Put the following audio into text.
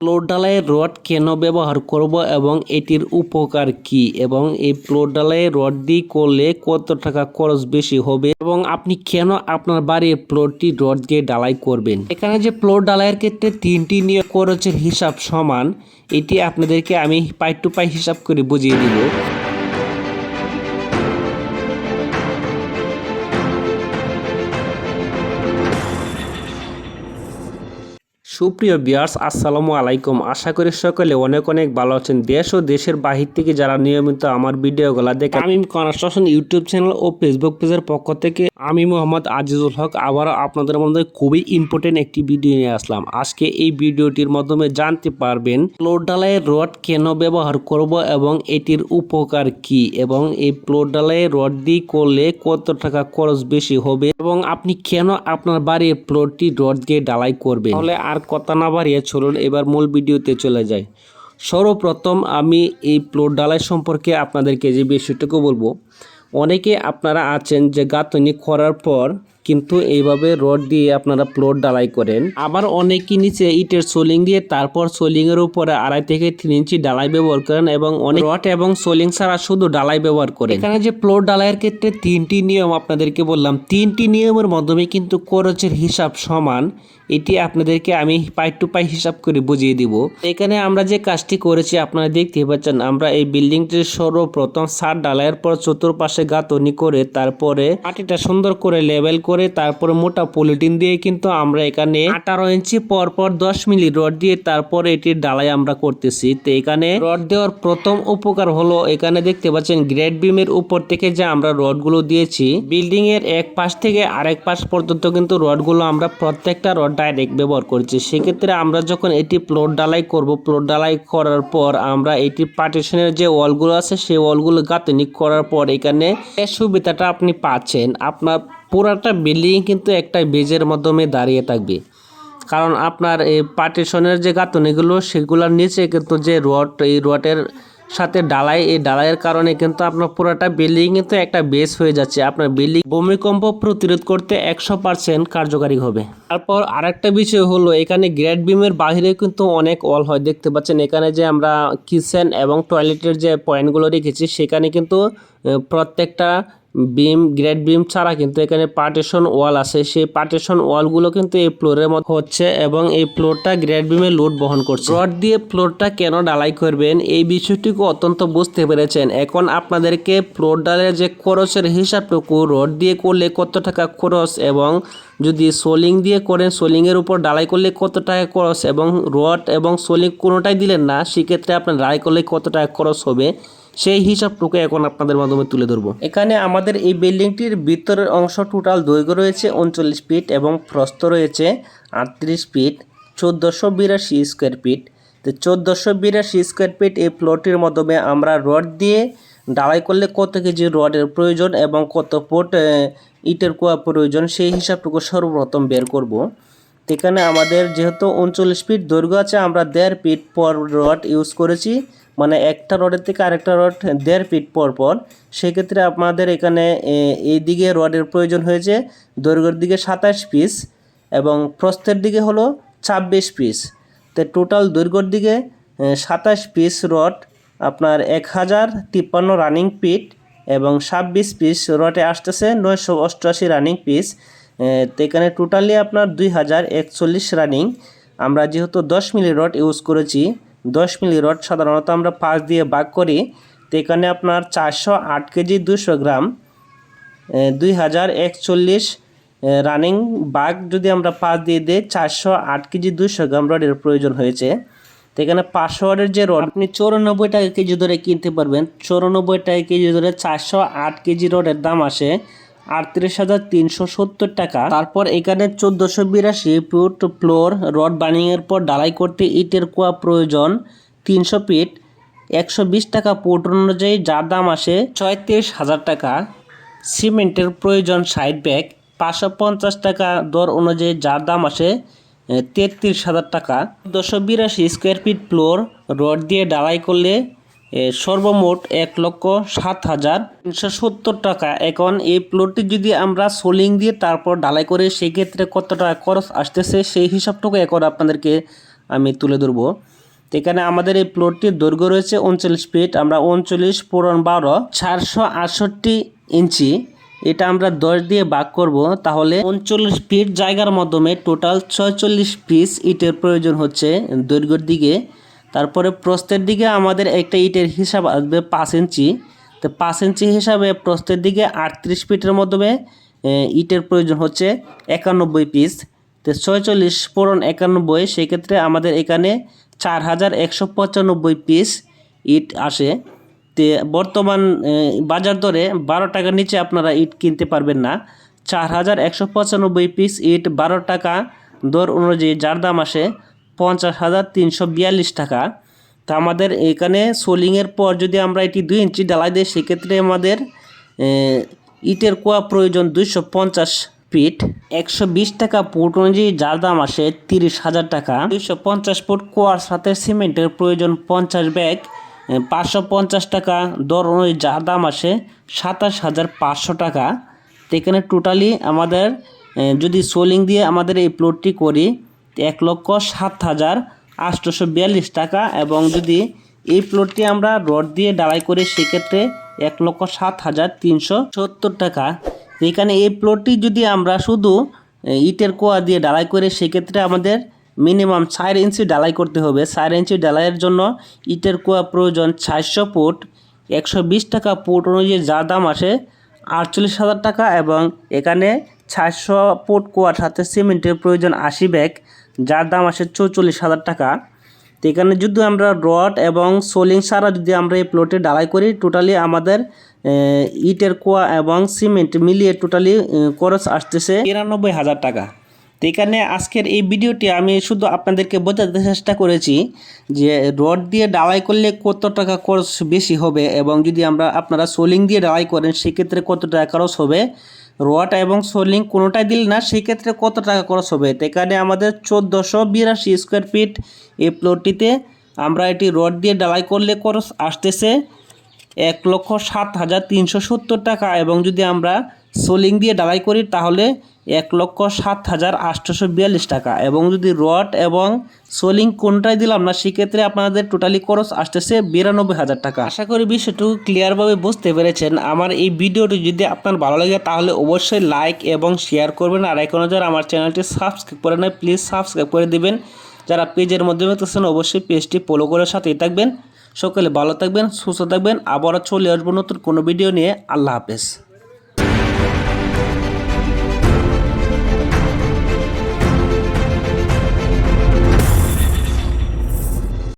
Floor ডালাইয়ের rod কেন ব্যবহার করব এবং এটির উপকার কি? এবং এই ফ্লোর ঢালাইয়ের রড দিয়ে করলে কত টাকা খরচ বেশি হবে? এবং আপনি কেন আপনার বাড়ির ফ্লোরটি রড দিয়ে ডালাই করবেন? এখানে যে ফ্লোর ডালাইয়ের ক্ষেত্রে তিনটি নিয়ে খরচের হিসাব সমান, এটি আপনাদেরকে আমি পাই টু পাই হিসাব করে বুঝিয়ে দিব। সুপ্রিয় বিয়ার্স আসসালামু আলাইকুম। আশা করি সকলে অনেক অনেক ভালো আছেন। দেশ ও দেশের বাহির থেকে যারা নিয়মিত আমার ভিডিওগুলো দেখে আমি কনস্ট্রাকশন ইউটিউব চ্যানেল ও ফেসবুক পেজের পক্ষ থেকে আমি মোহাম্মদ আজিজুল হক আবারও আপনাদের মধ্যে খুবই ইম্পর্টেন্ট একটি ভিডিও নিয়ে আসলাম। আজকে এই ভিডিওটির মাধ্যমে জানতে পারবেন ফ্লোর ঢালাইয়ের রড কেন ব্যবহার করব এবং এটির উপকার কি? এবং এই ফ্লোর ঢালাইয়ের রড দিয়ে করলে কত টাকা খরচ বেশি হবে? এবং আপনি কেন আপনার বাড়ির ফ্লোরটি রড দিয়ে ঢালাই করবেন? তাহলে আর কথা না বাড়িয়ে চলুন, এবার মূল ভিডিওতে চলে যাই। সর্বপ্রথম আমি এই প্লট ডালাই সম্পর্কে আপনাদেরকে যে বিষয়টুকু বলব, অনেকে আপনারা আছেন যে গাঁথনি করার পর কিন্তু এইভাবে রড দিয়ে আপনারা ফ্লোর ঢালাই করেন। আবার অনেকে নিচে ইটের সোলিং দিয়ে তারপর সোলিং এর উপরে আড়াই থেকে তিন ইঞ্চি ডালাই ব্যবহার করেন এবং অনেক রড এবং সোলিং ছাড়া শুধু ডালাই ব্যবহার করেন। এখানে যে ফ্লোর ডালাইয়ের ক্ষেত্রে তিনটি নিয়ম আপনাদেরকে বললাম। তিনটি নিয়মের মাধ্যমে কিন্তু খরচের হিসাব সমান। এটি আপনাদেরকে আমি পাই টু পাই হিসাব করে বুঝিয়ে দিব। এখানে আমরা যে কাজটি করেছি, আপনারা দেখতে পাচ্ছেন, আমরা এই বিল্ডিংটির সর্বপ্রথম সার ডালাইয়ের পর চতুর্পাশে গাঁথনি করে তারপরে মাটিটা সুন্দর করে লেভেল করে তারপরে মোটা পলিটিন দিয়ে কিন্তু আমরা এখানে আঠারো ইঞ্চি পর পর দশ মিলি রড দিয়ে তারপরে এটির ডালাই আমরা করতেছি। তো এখানে রড দেওয়ার প্রথম উপকার হলো এখানে দেখতে পাচ্ছেন গ্রেড বিমের উপর থেকে যে আমরা রডগুলো দিয়েছি, বিল্ডিং এর এক পাশ থেকে আরেক পাশ পর্যন্ত কিন্তু রডগুলো আমরা প্রত্যেকটা রড ডাইরেক্ট ব্যবহার করছি। সেক্ষেত্রে আমরা যখন এটি প্লট ডালাই করব, প্লট ডালাই করার পর আমরা এটি পার্টিশনের যে ওয়ালগুলো আছে, সেই ওয়ালগুলো গাঁথনি করার পর এখানে সুবিধাটা আপনি পাচ্ছেন। আপনার পুরাটা বিল্ডিং কিন্তু একটা বেজের মাধ্যমে দাঁড়িয়ে থাকবে। কারণ আপনার এই পার্টিশনের যে গাঁথনিগুলো, সেগুলোর নিচে কিন্তু যে রড, এই রডের সাথে ডালাই এই ডালাইয়ের কারণে কিন্তু আপনার পুরোটা বিল্ডিং কিন্তু একটা বেস হয়ে যাচ্ছে। আপনার বিল্ডিং ভূমিকম্প প্রতিরোধ করতে একশো পার্সেন্ট কার্যকারী হবে। তারপর আরেকটা বিষয় হলো, এখানে গ্রেড বিমের বাইরে কিন্তু অনেক অল হয়। দেখতে পাচ্ছেন এখানে যে আমরা কিচেন এবং টয়লেটের যে পয়েন্টগুলো রেখেছি, সেখানে কিন্তু প্রত্যেকটা বিম গ্রেড বিম ছাড়া কিন্তু এখানে পার্টিশন ওয়াল আছে। সেই পার্টিশন ওয়ালগুলো কিন্তু এই ফ্লোরের মধ্যে হচ্ছে এবং এই ফ্লোরটা গ্রেড বিমের লোড বহন করছে। রড দিয়ে ফ্লোরটা কেন ডালাই করবেন? এই বিষয়টিকে অত্যন্ত বুঝতে পেরেছেন। এখন আপনাদেরকে ফ্লোর ডালের যে খরচের হিসাবটুকু রড দিয়ে করলে কত টাকা খরচ এবং যদি সোলিং দিয়ে করেন সোলিংয়ের উপর ডালাই করলে কত টাকা খরচ এবং রড এবং সোলিং কোনোটাই দিলেন না, সেক্ষেত্রে আপনার ডালাই করলে কত টাকা খরচ হবে? সেই হিসাব হিসাবটুকু এখন আপনাদের মাধ্যমে তুলে ধরবো। এখানে আমাদের এই বিল্ডিংটির ভিতরের অংশ টোটাল দৈর্ঘ্য রয়েছে উনচল্লিশ ফিট এবং প্রস্থ রয়েছে আটত্রিশ ফিট চোদ্দোশো বিরাশি স্কোয়ার ফিট তো চোদ্দোশো বিরাশি স্কোয়ার ফিট এই প্লটটির মাধ্যমে আমরা রড দিয়ে ডালাই করলে কত কেজি রডের প্রয়োজন এবং কত ফুট ইটের কুয়া প্রয়োজন সেই হিসাবটুকু সর্বপ্রথম বের করব। এখানে আমাদের যেহেতু উনচল্লিশ ফিট দৈর্ঘ্য আছে, আমরা দেড় ফিট পর রড ইউজ করেছি। মানে একটা রডের থেকে আরেকটা রড দেড় ফিট পর পর। সেক্ষেত্রে আপনাদের এখানে এই দিকে রডের প্রয়োজন হয়েছে দৈর্ঘ্যের দিকে সাতাশ পিস এবং প্রস্থের দিকে হলো ছাব্বিশ পিস তো টোটাল দৈর্ঘ্যর দিকে সাতাশ পিস রড আপনার এক হাজার তিপ্পান্ন রানিং পিট এবং ছাব্বিশ পিস রডে আসতেছে নয়শো অষ্টআশি রানিং পিস তো এখানে টোটালি আপনার দুই হাজার একচল্লিশ রানিং আমরা যেহেতু দশ মিলি রড ইউজ করেছি, দশ মিলি রড সাধারণত আমরা পাঁচ দিয়ে ভাগ করি, তো এখানে আপনার চারশো আট কেজি দুশো গ্রাম। দুই হাজার একচল্লিশ রানিং বাঘ যদি আমরা পাঁচ দিয়ে দিই, চারশো আট কেজি দুশো গ্রাম রডের প্রয়োজন হয়েছে। তো এখানে পাঁচশো ওয়াটের যে রড আপনি চৌরানব্বই টাকা কেজি ধরে কিনতে পারবেন। চৌরানব্বই টাকা কেজি ধরে চারশো আট কেজি রডের দাম আসে। আটত্রিশ হাজার তিনশো সত্তর টাকা। তারপর এখানে চোদ্দোশো বিরাশি ফুট ফ্লোর রড বানিংয়ের পর ডালাই করতে ইটের কুয়া প্রয়োজন তিনশো ফিট। একশো বিশ টাকা ফুট অনুযায়ী যার দাম আসে ছয়ত্রিশ হাজার টাকা। সিমেন্টের প্রয়োজন সাইড ব্যাগ পাঁচশো পঞ্চাশ টাকা দর অনুযায়ী যার দাম আসে তেত্রিশ হাজার টাকা। দুশো বিরাশি স্কোয়ার ফিট ফ্লোর রড দিয়ে ডালাই করলে সর্বমোট এক লক্ষ সাত হাজার তিনশো সত্তর টাকা। এখন এই প্লটটি যদি আমরা সোলিং দিয়ে তারপর ডালাই করে সেক্ষেত্রে কত টাকা খরচ আসতেছে সেই হিসাবটুকু এখন আপনাদেরকে আমি তুলে ধরবো। এখানে আমাদের এই প্লটটির দৈর্ঘ্য রয়েছে উনচল্লিশ ফিট আমরা উনচল্লিশ, পূরণ বারো, চারশো আটষট্টি ইঞ্চি। এটা আমরা দশ দিয়ে ভাগ করব, তাহলে উনচল্লিশ ফিট জায়গার মাধ্যমে টোটাল ছয়চল্লিশ পিস ইটের প্রয়োজন হচ্ছে দৈর্ঘ্যের দিকে। তারপরে প্রস্থের দিকে আমাদের একটা ইটের হিসাব আসবে পাঁচ ইঞ্চি। তো পাঁচ ইঞ্চি হিসাবে প্রস্থের দিকে আটত্রিশ ফিটের মাধ্যমে ইটের প্রয়োজন হচ্ছে একানব্বই পিস। তো ছয়চল্লিশ পূরণ একানব্বই, সেক্ষেত্রে আমাদের এখানে চার হাজার একশো পঁচানব্বই পিস ইট আসে। তে বর্তমান বাজার দরে বারো টাকার নিচে আপনারা ইট কিনতে পারবেন না। চার হাজার একশো পঁচানব্বই পিস ইট বারো টাকা দর অনুযায়ী যার দাম আসে পঞ্চাশ হাজার তিনশো বিয়াল্লিশ টাকা। তা আমাদের এখানে সোলিংয়ের পর যদি আমরা এটি দুই ইঞ্চি ডালাই দিই, সেক্ষেত্রে আমাদের ইটের কোয়া প্রয়োজন দুইশো পঞ্চাশ ফিট। একশো বিশ টাকা ফুট অনুযায়ী যার দাম আসে তিরিশ হাজার টাকা। দুইশো পঞ্চাশ ফুট কোয়ার সাথে সিমেন্টের প্রয়োজন পঞ্চাশ ব্যাগ পাঁচশো পঞ্চাশ টাকা। দর অনুযায়ী যার দাম আসে সাতাশ হাজার পাঁচশো টাকা। তো এখানে টোটালি আমাদের যদি সোলিং দিয়ে আমাদের এই প্লটটি করি এক লক্ষ সাত হাজার আটশোশো বিয়াল্লিশ টাকা এবং যদি এই প্লটটি আমরা রড দিয়ে ডালাই করি, সেক্ষেত্রে এক লক্ষ সাত হাজার তিনশো সত্তর টাকা। এখানে এই প্লটটি যদি আমরা শুধু ইটের কোয়া দিয়ে ডালাই করে, সেক্ষেত্রে আমাদের মিনিমাম চার ইঞ্চি ডালাই করতে হবে। চার ইঞ্চি ডালাইয়ের জন্য ইটের কোয়া প্রয়োজন চারশো ফুট। একশো বিশ টাকা ফুট অনুযায়ী যা দাম আসে আটচল্লিশ হাজার টাকা এবং এখানে চারশো ফুট কোয়ার সাথে সিমেন্টের প্রয়োজন আশি ব্যাগ। যার দাম আসে চৌচল্লিশ হাজার টাকা। তো এখানে যদি আমরা রড এবং সোলিং সারা যদি আমরা এই প্লটে ডালাই করি টোটালি আমাদের ইটের কোয়া এবং সিমেন্ট মিলিয়ে টোটালি খরচ আসতেছে তিরানব্বই হাজার টাকা। তো এখানে আজকের এই ভিডিওটি আমি শুধু আপনাদেরকে বোঝাতে চেষ্টা করেছি যে রড দিয়ে ডালাই করলে কত টাকা খরচ বেশি হবে এবং যদি আমরা আপনারা সোলিং দিয়ে ডালাই করেন, সেক্ষেত্রে কত টাকা খরচ হবে? রড এবং সোলিং কোনোটাই দিল না, সেক্ষেত্রে কত টাকা খরচ হবে? তো এখানে আমাদের চোদ্দোশো বিরাশি স্কোয়ার ফিট এই প্লটটিতে আমরা এটি রড দিয়ে ডালাই করলে খরচ আসতেছে এক লক্ষ সাত হাজার তিনশো সত্তর টাকা এবং যদি আমরা সোলিং দিয়ে ডালাই করি, তাহলে এক লক্ষ সাত হাজার আটশোশো বিয়াল্লিশ টাকা। এবং যদি রড এবং সোলিং কোনটাই দিলাম না, সেক্ষেত্রে আপনাদের টোটালি খরচ আসতেছে বিরানব্বই হাজার টাকা। আশা করি বিষয়টুকু ক্লিয়ারভাবে বুঝতে পেরেছেন। আমার এই ভিডিওটি যদি আপনার ভালো লাগে, তাহলে অবশ্যই লাইক এবং শেয়ার করবেন। আর এখনও যারা আমার চ্যানেলটি সাবস্ক্রাইব করে নেয় প্লিজ সাবস্ক্রাইব করে দিবেন। যারা পেজের মাধ্যমে দেখতেছেন অবশ্যই পেজটি ফলো করে সাথেই থাকবেন। সকলে ভালো থাকবেন, সুস্থ থাকবেন। আবারও চলে আসব নতুন কোনো ভিডিও নিয়ে। আল্লাহ হাফেজ।